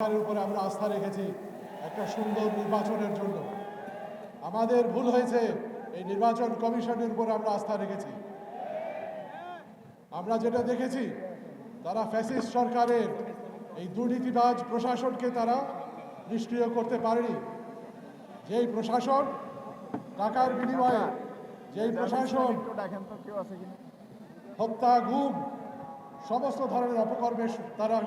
সরকারের উপরে আমরা আস্থা রেখেছি একটা সুন্দর নির্বাচনের জন্য। আমাদের ভুল হয়েছে, এই নির্বাচন কমিশনের উপর আমরা আস্থা রেখেছি। আমরা যেটা দেখেছি, তারা ফ্যাসিস্ট সরকারের এই দুর্নীতিবাজ প্রশাসনকে তারা নিষ্ক্রিয় করতে পারেনি। যেই প্রশাসন, টাকার বিনিময়ে যেই প্রশাসন হত্যা, গুম, সমস্ত ধরনের অপকর্মে তারা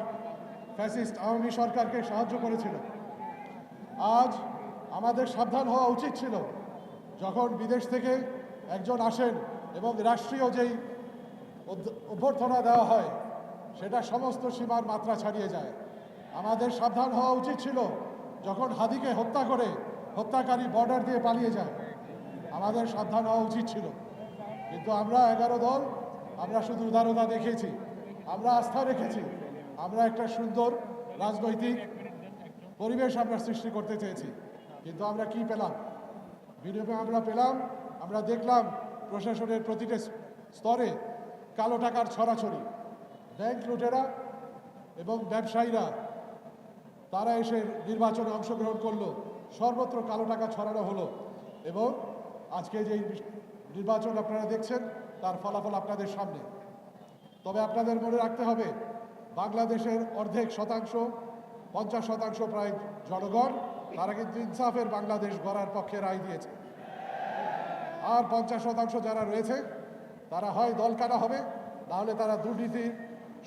ফ্যাসিস্ট আওয়ামী সরকারকে সাহায্য করেছিল। আজ আমাদের সাবধান হওয়া উচিত ছিল যখন বিদেশ থেকে একজন আসেন এবং রাষ্ট্রীয় যেই অভ্যর্থনা দেওয়া হয়, সেটা সমস্ত সীমার মাত্রা ছাড়িয়ে যায়। আমাদের সাবধান হওয়া উচিত ছিল যখন হাদিকে হত্যা করে হত্যাকারী বর্ডার দিয়ে পালিয়ে যায়। আমাদের সাবধান হওয়া উচিত ছিল। কিন্তু আমরা এগারো দল, আমরা শুধু উদারতা দেখেছি আমরা আস্থা রেখেছি। আমরা একটা সুন্দর রাজনৈতিক পরিবেশ আমরা সৃষ্টি করতে চেয়েছি। কিন্তু আমরা কি পেলাম? বিনিময়ে আমরা পেলাম, আমরা দেখলাম প্রশাসনের প্রতিটা স্তরে কালো টাকার ছড়াছড়ি। ব্যাংক লুটেরা এবং ব্যবসায়ীরা, তারা এসে নির্বাচনে অংশগ্রহণ করল। সর্বত্র কালো টাকা ছড়ানো হলো এবং আজকে যে নির্বাচন আপনারা দেখছেন, তার ফলাফল আপনাদের সামনে। তবে আপনাদের মনে রাখতে হবে বাংলাদেশের অর্ধেক শতাংশ, পঞ্চাশ শতাংশ প্রায় জনগণ, তারা কিন্তু ইনসাফের বাংলাদেশ গড়ার পক্ষে রায় দিয়েছে। আর পঞ্চাশ শতাংশ যারা রয়েছে, তারা হয় দলকানা হবে, নাহলে তারা দুর্নীতির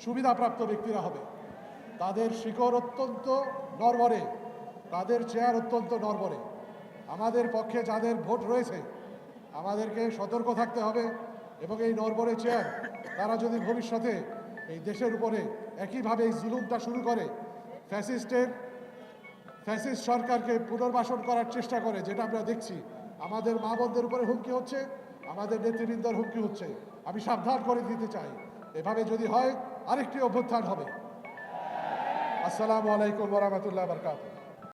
সুবিধাপ্রাপ্ত ব্যক্তিরা হবে। তাদের শিকড় অত্যন্ত নরবরে তাদের চেয়ার অত্যন্ত নরবরে আমাদের পক্ষে যাদের ভোট রয়েছে, আমাদেরকে সতর্ক থাকতে হবে এবং এই নরবরে চেয়ার তারা যদি ভবিষ্যতে এই দেশের উপরে একইভাবে এই জুলুমটা শুরু করে। ফ্যাসিস্টের, ফ্যাসিস্ট সরকারকে পুনর্বাসন করার চেষ্টা করে, যেটা আমরা দেখছি। আমাদের মা বোনদের উপরে হুমকি হচ্ছে, আমাদের নেতৃবৃন্দর হুমকি হচ্ছে। আমি সাবধান করে দিতে চাই। এভাবে যদি হয়, আরেকটি অভ্যুত্থান হবে। আসসালামু আলাইকুম রহমতুল্লাহ বরকাত